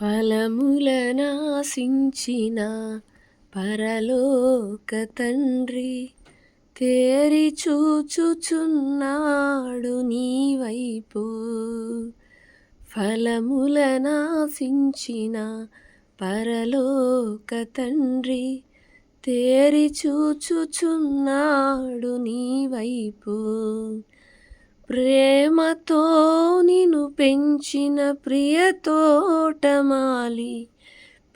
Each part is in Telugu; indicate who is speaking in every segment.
Speaker 1: ఫలములనాశించిన పరలోక తండ్రి తేరి చూచుచున్నాడు నీ వైపు. ఫలములనాశించిన పరలోక తండ్రి తేరి చూచుచున్నాడు నీ వైపు. ప్రేమతో నిను పెంచిన ప్రియతోటమాలి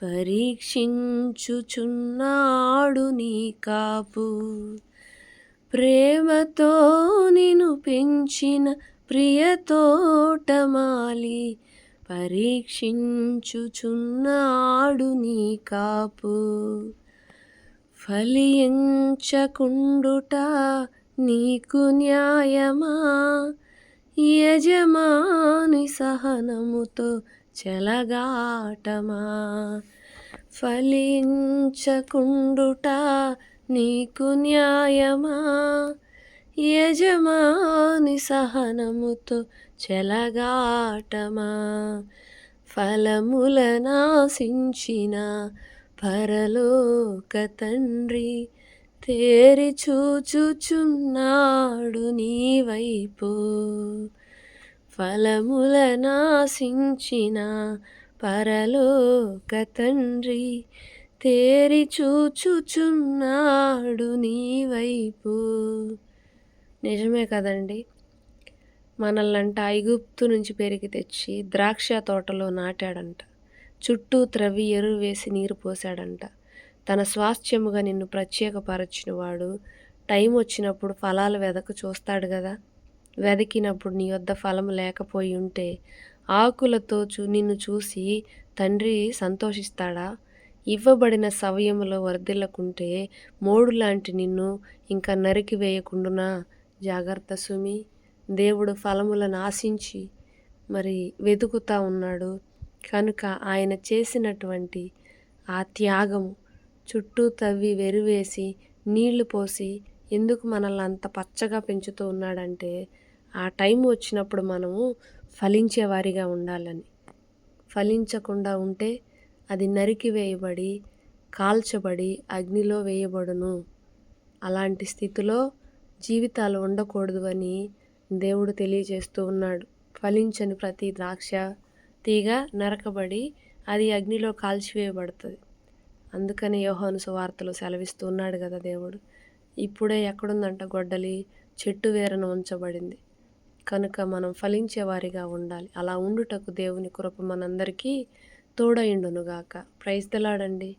Speaker 1: పరీక్షించుచున్నాడు నీ కాపు. ప్రేమతో నిను పెంచిన ప్రియ తోటమాలి. పరీక్షించుచున్నాడు నీ కాపు. ఫలించకుండుట నీకు న్యాయమా? యజమాని సహనముతో చెలగాటమా? ఫలించకుండుట నీకు న్యాయమా? యజమాని సహనముతో చెలగాటమా? ఫలములనాశించిన పరలోక తండ్రి తేరి చూచుచున్నాడు నీ వైపు. ఫలములనాశించిన పరలోక తండ్రి తేరి చూచుచున్నాడు నీ వైపు. నిజమే కదండి. మనల్నంట ఐగుప్తు నుంచి పెరిగి తెచ్చి ద్రాక్ష తోటలో నాటాడంట. చుట్టూ త్రవ్వి ఎరువు వేసి నీరు పోసాడంట తన స్వాస్థ్యముగా నిన్ను ప్రత్యేకపరచినవాడు. టైం వచ్చినప్పుడు ఫలాలు వెదక చూస్తాడు కదా వెదకినప్పుడు నీ వద్ద ఫలం లేకపోయి ఉంటే ఆకులతో చూ నిన్ను చూసి తండ్రి సంతోషిస్తాడా? ఇవ్వబడిన సవయములో వర్ధిల్లకుంటే మోడు లాంటి నిన్ను ఇంకా నరికి వేయకుండునా? జాగ్రత్త సుమి. దేవుడు ఫలములను ఆశించి మరి వెతుకుతా ఉన్నాడు. కనుక ఆయన చేసినటువంటి ఆ త్యాగము చుట్టూ తవ్వి వెరువేసి నీళ్ళు పోసి ఎందుకు మనల్ని అంత పచ్చగా పెంచుతూ ఉన్నాడంటే ఆ టైం వచ్చినప్పుడు మనము ఫలించేవారిగా ఉండాలని. ఫలించకుండా ఉంటే అది నరికి వేయబడి కాల్చబడి అగ్నిలో వేయబడును. అలాంటి స్థితిలో జీవితాలు ఉండకూడదు అని దేవుడు తెలియజేస్తూ ఉన్నాడు. ఫలించని ప్రతి ద్రాక్ష తీగ నరకబడి అది అగ్నిలో కాల్చివేయబడుతుంది. అందుకని యోహాను సువార్తలు సెలవిస్తున్నాడు కదా దేవుడు. ఇప్పుడే ఎక్కడుందంట గొడ్డలి? చెట్టు వేరన ఉంచబడింది. కనుక మనం ఫలించేవారిగా ఉండాలి. అలా ఉండుటకు దేవుని కృప మనందరికీ తోడయిండునుగాక ప్రైజ్దలాడండి